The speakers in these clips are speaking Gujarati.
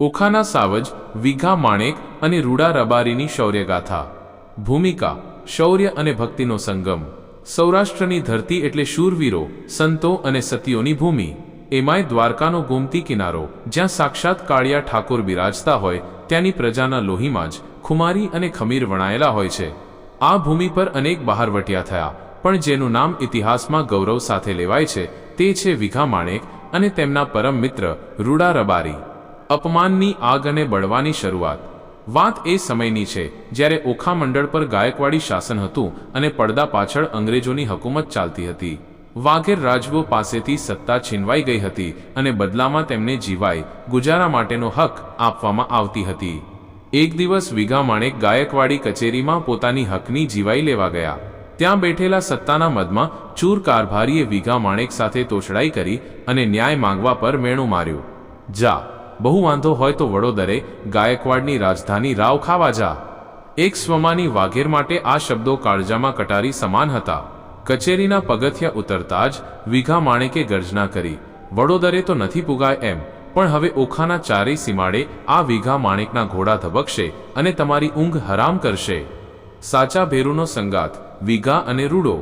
ઓખાના સાવજ, વિઘા માણેક અને રૂડા રબારીની શૌર્યગાથા. ભૂમિકા, શૌર્ય અને ભક્તિનો સંગમ. સૌરાષ્ટ્રની ધરતી એટલે શૂરવીરો, સંતો અને સતીઓની ભૂમિ. એમાંય દ્વારકાનો ગોમતી કિનારો, જ્યાં સાક્ષાત કાળિયા ઠાકોર બિરાજતા હોય, ત્યાંની પ્રજાના લોહીમાં જ ખુમારી અને ખમીર વણાયેલા હોય છે. આ ભૂમિ પર અનેક બહારવટિયા થયા, પણ જેનું નામ ઇતિહાસમાં ગૌરવ સાથે લેવાય છે, તે છે વિઘા માણેક અને તેમના પરમ મિત્ર, રૂડા રબારી. અપમાનની આગ અને બળવાની શરૂઆત. વાત એ સમયની છે, જ્યારે ઓખા મંડળ પર ગાયકવાડી શાસન હતું અને પડદા પાછળ અંગ્રેજોની હકુમત ચાલતી હતી. વાઘેર રાજવો પાસેથી સત્તા છીનવાઈ ગઈ હતી અને બદલામાં તેમને જીવાય, ગુજારા માટેનો હક આપવામાં આવતી હતી. એક દિવસ વિઘા માણેક ગાયકવાડી કચેરીમાં પોતાની હકની જીવાઈ લેવા ગયા. ત્યાં બેઠેલા સત્તાના મદમાં ચૂર કારભારીએ વિઘા માણેક સાથે તોછડાઈ કરી અને ન્યાય માંગવા પર મેણું માર્યું. જા બહુ વાંધો હોય તો વડોદરે ગાયકવાડની રાજધાની રાવ ખાવા જા. એક સ્વમાની વાઘેર માટે આ શબ્દો કાળજામાં કટારી સમાન હતા. કચેરીના પગથિયા ઉતરતા જ વિઘા માણેકે ગર્જના કરી, વડોદરે તો નથી પુગાય એમ, પણ હવે ઓખાના ચારેય સીમાડે આ વિઘા માણેકના ઘોડા ધબકશે અને તમારી ઊંઘ હરામ કરશે. સાચા ભેરુનો સંગાત વિઘા અને રૂડો.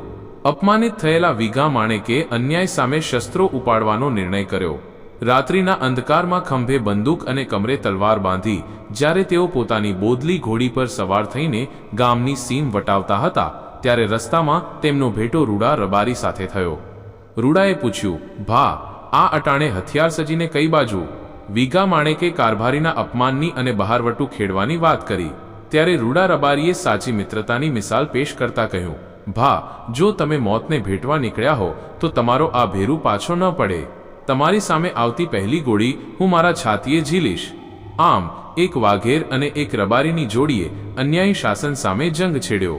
અપમાનિત થયેલા વિઘા માણેકે અન્યાય સામે શસ્ત્રો ઉપાડવાનો નિર્ણય કર્યો. રાત્રિના અંધકારમાં ખંભે બંદૂક અને કમરે તલવાર બાંધી, જ્યારે તેઓ પોતાની બોદલી ઘોડી પર સવાર થઈને ગામની સીમ વટાવતા હતા, ત્યારે રસ્તામાં તેમનો ભેટો રૂડા રબારી સાથે થયો. રૂડાએ પૂછ્યું, ભા, આ અટાણે હથિયાર સજીને કઈ બાજુ? વિગા માણેકે કારભારીના અપમાનની અને બહારવટું ખેડવાની વાત કરી? ત્યારે રૂડા રબારીએ સાચી મિત્રતાની મિસાલ પેશ કરતા કહ્યું, ભા, જો તમે મોતને ભેટવા નીકળ્યા હો, તો તમારો આ ભેરું પાછો ન પડે. તમારી સામે આવતી પહેલી ગોળી હું મારા છાતીએ ઝીલીશ આમ, એક વાઘેર અને એક રબારીની જોડીએ અન્યાયી શાસન સામે જંગ છેડ્યો.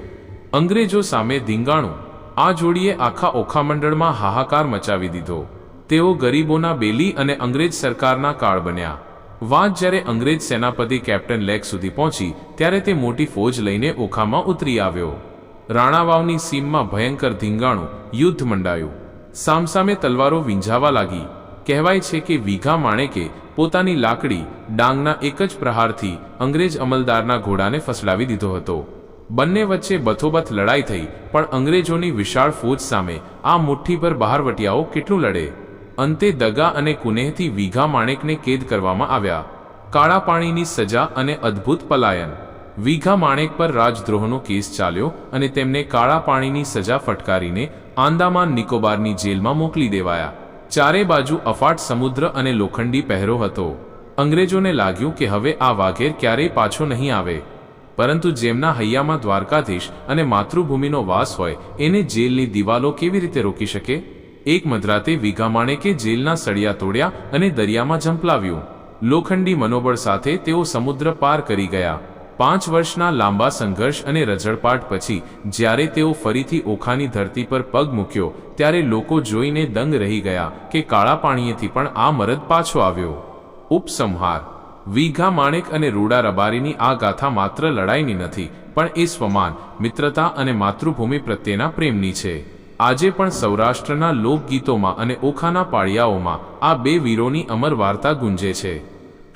અંગ્રેજો સામે ધીંગાણું. આ જોડીએ આખા ઓખામંડળમાં હાહાકાર મચાવી દીધો. તેઓ ગરીબોના બેલી અને અંગ્રેજ સરકારના કાળ બન્યા. વાત જ્યારે અંગ્રેજ સેનાપતિ કેપ્ટન લેક સુધી પહોંચી, ત્યારે તે મોટી ફોજ લઈને ઓખામાં ઉતરી આવ્યો. રાણાવાવની સીમમાં ભયંકર ધીંગાણું યુદ્ધ મંડાયું. સામસામે તલવારો વીંઝાવા લાગી. કહેવાય છે કે વિઘા માણેકે પોતાની લાકડી ડાંગના એક જ પ્રહારથી અંગ્રેજ અમલદારના ઘોડાને ફસડાવી દીધો હતો. બંને વચ્ચે બથોબથ લડાઈ થઈ, પણ અંગ્રેજોની વિશાળ ફોજ સામે આ મુઠ્ઠી પર બહારવટિયાઓ કેટલું લડે? અંતે દગા અને કુનેહથી વિઘા માણેકને કેદ કરવામાં આવ્યા. કાળા પાણીની સજા અને અદ્ભુત પલાયન. વિઘા માણેક પર રાજદ્રોહનો કેસ ચાલ્યો અને તેમને કાળા પાણીની સજા ફટકારીને આંદામાન નિકોબારની જેલમાં મોકલી દેવાયા. ચારે બાજુ અફાટ સમુદ્ર અને લોખંડી પહેરો હતો. અંગ્રેજોને લાગ્યું કે હવે આ વાઘેર ક્યારેય પાછો નહીં આવે. પરંતુ જેમના હૈયામાં દ્વારકાધીશ અને માતૃભૂમિનો વાસ હોય, એને જેલની દિવાલો કેવી રીતે રોકી શકે? એક મધરાતે વિઘા માણેકે જેલના સળિયા તોડ્યા અને દરિયામાં ઝંપલાવ્યું. લોખંડી મનોબળ સાથે તેઓ સમુદ્ર પાર કરી ગયા. પાંચ વર્ષના લાંબા સંઘર્ષ અને રઝળપાટ પછી, જ્યારે તેઓ ફરીથી ઓખાની ધરતી પર પગ મૂક્યો, ત્યારે લોકો જોઈને દંગ રહી ગયા કે કાળા પાણીએથી પણ આ મરદ પાછો આવ્યો. ઉપસંહાર. વીઘા માણેક અને રૂડા રબારીની આ ગાથા માત્ર લડાઈની નથી, પણ એ સ્વમાન, મિત્રતા અને માતૃભૂમિ પ્રત્યેના પ્રેમની છે. આજે પણ સૌરાષ્ટ્રના લોકગીતોમાં અને ઓખાના પાળિયાઓમાં આ બે વીરોની અમર વાર્તા ગુંજે છે.